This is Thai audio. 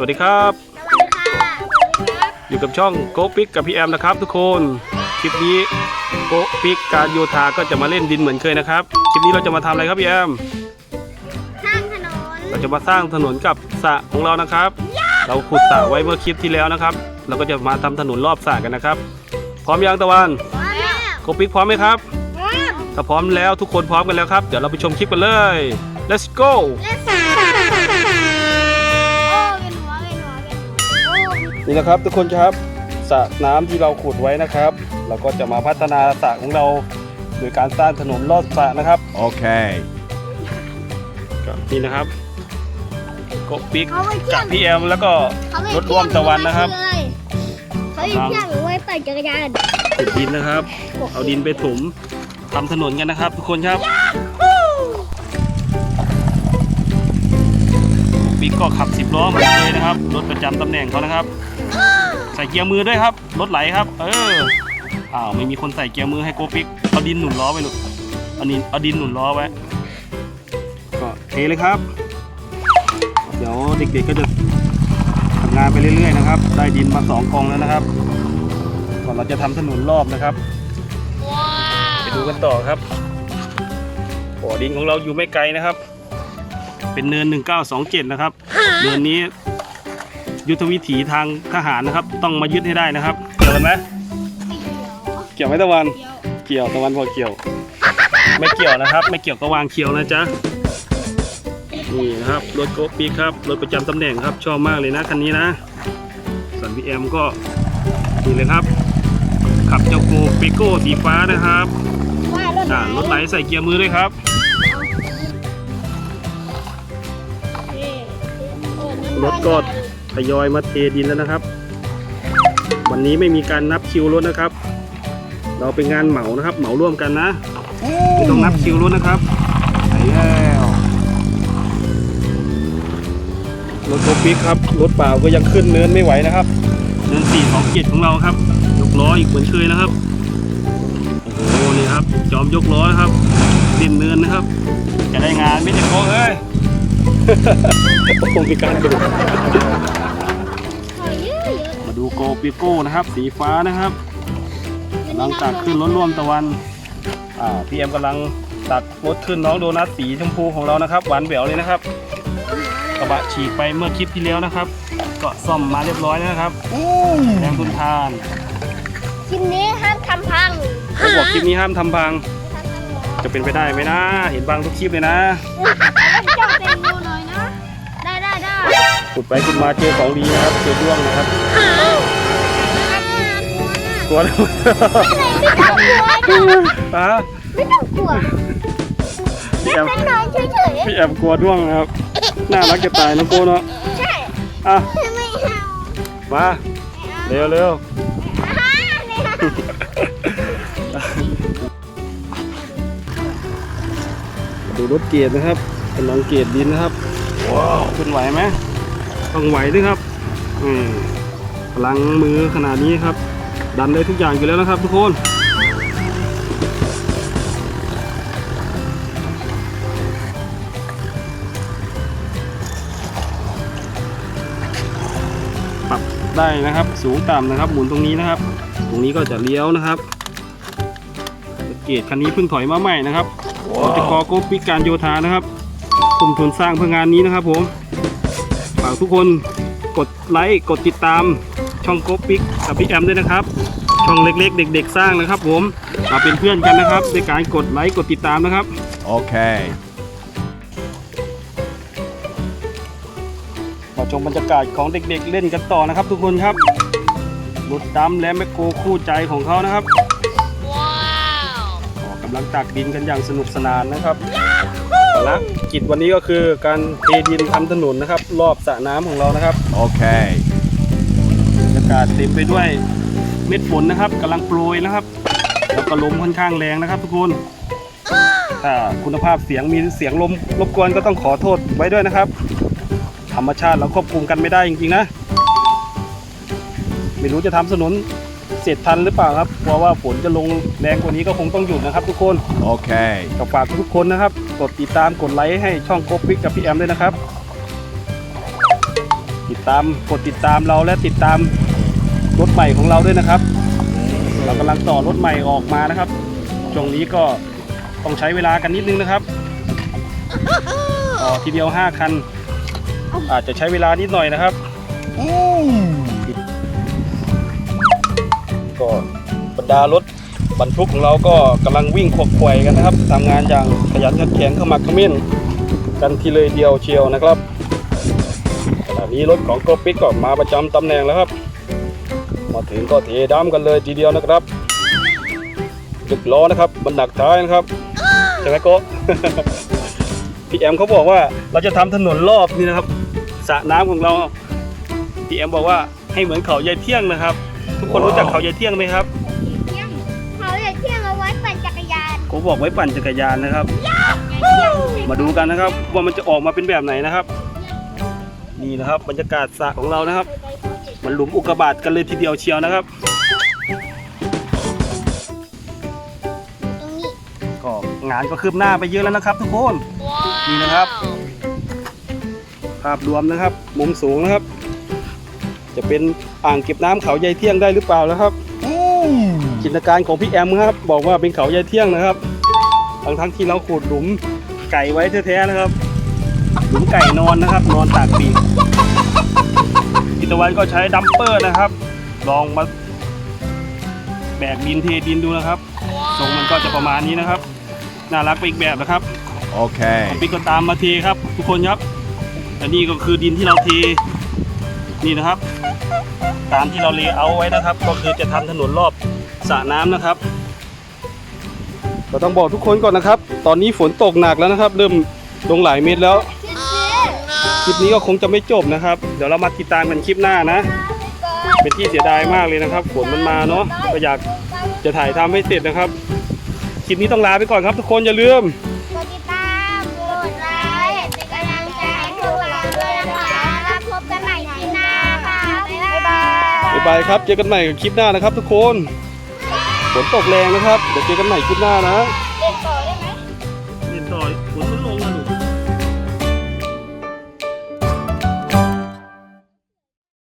วัสดีครับ สวัสดีค่ะอยู่กับช่องโกปิกกับพี่แอมนะครับทุกคน คลิปนี้โกปิกการโยธาก็จะมาเล่นดินเหมือนเคยนะครับ คลิปนี้เราจะมาทำอะไรครับพี่แอมข้างถนนเราจะมาสร้างถนนกับสระของเรานะครับ เราขุดสระไว้เมื่อคลิปที่แล้วนะครับ เราก็จะมาทำถนนรอบสระกันนะครับ พร้อมยังตะวัน พร้อมแล้วโกปิกพร้อมไหมครับ พร้อมถ้าพร้อมแล้วทุกคนพร้อมกันแล้วครับ เดี๋ยวเราไปชมคลิปกันเลย let's go เลส หัวโอ้นี่นะครับทุกคนครับสระน้ำที่เราขุดไว้นะครับ เราก็จะมาพัฒนาสระของเราโดยการสร้างถนนลอดสระนะครับ Okay. ก็นี่นะครับโกปิกเขาไปเที่ยกับวพี่แอมแล้วก็เขาไปรถร่วมตะวันนะครับเขาไปเที่ยวหรือไว้ปั่นจักรยานขุดดินนะครับ เอาดินไปถมทำถนนกันนะครับ ทุกคนครับปิกก็ขับสิบล้อเหมือนเคยนะครับรถประจำตำแหน่งเขานะครับ ใส่เกียร์มือด้วยครับรถไหลครับ เอออ้าวไม่มีคนใส่เกียร์มือให้โกปิกเอาดินหนุนล้อไว้ลูกเอาดินเอาดินหนุนล้อไว้ก็เทเลยครับ เดี๋ยวเด็กๆก็จะทำงานไปเรื่อยๆนะครับ ได้ดินมาสองกองแล้วนะครับก่อนเราจะทำถนนรอบนะครับไปดูกันต่อครับบ่อดินของเราอยู่ไม่ไกลนะครับ เป็นเนิน 1927 นะครับ เนินนี้ ยุทธวิถีทางทหารนะครับ ต้องมายึดให้ได้นะครับ เกี่ยวกันไหมเกี่ยวไหมตะวัน เกี่ยวตะวันพอเกี่ยว ไม่เกี่ยวนะครับ ไม่เกี่ยวก็วางเคียวนะจ๊ะนี่นะครับรถโกปีครับรถประจำตำแหน่งครับชอบมากเลยนะคันนี้นะส่วนพีเอ็มก็นี่เลยครับ ขับเจ้าโกเปโก้สีฟ้านะครับว่ารถไหนอ่ารถไหลใส่เกียร์มือด้วยครับรถก็ ทยอยมาเทดินแล้วนะครับ วันนี้ไม่มีการนับคิวรถนะครับ เราเป็นงานเหมานะครับ เหมาร่วมกันนะไม่ต้องนับคิวรถนะครับไปแล้วรถโกปิกครับรถเปล่าก็ยังขึ้นเนินไม่ไหวนะครับเนินสี่สองเจ็ดของเราครับยกล้ออีกเหมือนเคยนะครับโอ้โหนี่ครับ จอมยกล้อนะครับดินเนินนะครับ จะได้งานไม่จะโกเอ้ยโดูโกปิโก้นะครับ สีฟ้านะครับกำลังตักขึ้นรถร่วมตะวันอ่าพี่เอ็มกำลังตักรถขึ้นน้องโดนัทสีชมพูของเรานะครับ หวานแหววเลยนะครับ กระบะฉีกไปเมื่อคลิปที่แล้วนะครับ ก็ซ่อมมาเรียบร้อยแล้วนะครับแรงทุนทานชิ้นนี้ห้ามทำพังเขาบอกคลิปนี้ห้ามทำพัง จะเป็นไปได้ไหมนะเห็นบางทุกคลิปเลยนะเจ้าเต็มดูหน่อยนะ ได้ได้ได้ขุดไปขุดมาเจอของดีนะครับ เจอด้วงนะครับ กลัวนะไม่ต้องกลัวจ้ะฮะไม่ต้องกลัวพี่แอมเป็นนอนเฉยพี่แอมกลัวด้วงนะครับ น่ารักจะตายนะโกเนาะ ๆใช่อะ ไม่เอามา เร็วเร็วอ่าไม่เอาดูรถเกียร์นะครับกำลังเกียร์ดินนะครับ ว้าวขึ้นไหวไหมต้องไหวด้วยครับอืมพลังมือขนาดนี้ครับ ดันได้ทุกอย่างอยู่แล้วนะครับทุกคนปรับได้นะครับสูงต่ำนะครับ หมุนตรงนี้นะครับ ตรงนี้ก็จะเลี้ยวนะครับเกตคันนี้เพิ่งถอยมาใหม่นะครับเราจะขอโกปิการโยธานะครับทุ่มทุนสร้างเพื่องานนี้นะครับผมฝากทุกคนกดไลค์กดติดตาม ช่องโกปิกกับพี่แอมด้วยนะครับ ช่องเล็กๆ เด็ก ๆ สร้างนะครับ ผมมาเป็นเพื่อนกันนะครับด้วยการกดไลค์กดติดตามนะครับ Okay. มาชมบรรยากาศของเด็ก ๆ เล่นกันต่อนะครับ ทุกคนครับรถดำและแมคโครคู่ใจของเขานะครับว้าวกำลังตักดินกันอย่างสนุกสนานนะครับภารกิจวันนี้ก็คือการเทดินทำถนนนะครับ รอบสระน้ำของเรานะครับ Okay. บรร ยากาศเต็มไปด้วยเม็ดฝนนะครับกำลังโปรยนะครับ แล้วก็ลมค่อนข้างแรงนะครับ ทุกคนถ้าคุณภาพเสียงมีเสียงลมรบกวนก็ต้องขอโทษไว้ด้วยนะครับ ธรรมชาติเราควบคุมกันไม่ได้จริงๆนะ ไม่รู้จะทำถนนเสร็จทันหรือเปล่าครับเพราะว่าฝนจะลงแรงกว่านี้ก็คงต้องหยุดนะครับ ทุกคน Okay. ก็ฝากทุกคนนะครับ กดติดตามกดไลค์ให้ช่องโกปิกกับพี่แอมด้วยนะครับ ติดตามกดติดตามเราและติดตาม รถใหม่ของเราด้วยนะครับ เรากำลังต่อรถใหม่ออกมานะครับช่วงนี้ก็ต้องใช้เวลากันนิดนึงนะครับต่อทีเดียว 5 คัน อาจจะใช้เวลานิดหน่อยนะครับก็บรรดารถบรรทุกของเราก็กำลังวิ่งขวกไขว่กันนะครับทำงานอย่างขยันขันแข็งเข้ามาคอมเมนกันทีเลยเดียวเชียวนะครับขณะนี้รถของกรปิกก็มาประจำตำแหน่งแล้วครับ มาถึงก็เทดำกันเลยทีเดียวนะครับจุกล้อนะครับ มันหนักท้ายนะครับใช่ไหมโกะพี่แอมเขาบอกว่าเราจะทำถนนรอบนี่นะครับสระน้ำของเราพี่แอมบอกว่าให้เหมือนเขายายเที่ยงนะครับ ทุกคนรู้จักเขายายเที่ยงไหมครับเที่ยงเขาจะเที่ยงเอาไว้ปั่นจักรยานเขาบอกไว้ปั่นจักรยานนะครับ มาดูกันนะครับว่ามันจะออกมาเป็นแบบไหนนะครับ นี่นะครับบรรยากาศสระของเรานะครับ มันหลุมอุกกาบาตกันเลยทีเดียวเชียวนะครับตรงนี้ก็งานก็คืบหน้าไปเยอะแล้วนะครับทุกคนนี่นะครับ ภาพรวมนะครับ มุมสูงนะครับ จะเป็นอ่างเก็บน้ำเขาใยเที่ยงได้หรือเปล่านะครับจินตนาการของพี่แอมครับ บอกว่าเป็นเขาใยเที่ยงนะครับทั้งทั้งๆที่เราขุดหลุมไก่ไว้แท้ๆนะครับ หลุมไก่นอนนะครับ นอนตากปีก กิตวันก็ใช้ดัมเปอร์นะครับ ลองมาแบกดินเทดินดูนะครับทรงมันก็จะประมาณนี้นะครับ น่ารักไปอีกแบบนะครับ Okay. ปิกก็ตามมาเทครับ ทุกคนครับอันนี้ก็คือดินที่เราเทนี่นะครับ ตามที่เราเลเยอร์ไว้นะครับ ก็คือจะทำถนนรอบสระน้ำนะครับก็ต้องบอกทุกคนก่อนนะครับ ตอนนี้ฝนตกหนักแล้วนะครับ เริ่มลงหลายเม็ดแล้ว คลิปนี้ก็คงจะไม่จบนะครับ เดี๋ยวเรามาติดตามกันคลิปหน้านะ เป็นที่เสียดายมากเลยนะครับฝนมันมาเนาะก็อยากจะถ่ายทำให้เสร็จนะครับ คลิปนี้ต้องลาไปก่อนครับทุกคนอย่าลืมกดติดตามกดไลค์เป็นกำลังใจให้พวกเราด้วยนะคะแล้วพบกันใหม่คลิปหน้าค่ะบ๊ายบายบ๊ายบายครับเจอกันใหม่กับคลิปหน้านะครับ ทุกคนฝนตกแรงนะครับเดี๋ยวเจอกันใหม่คลิปหน้านะเด็กก่อน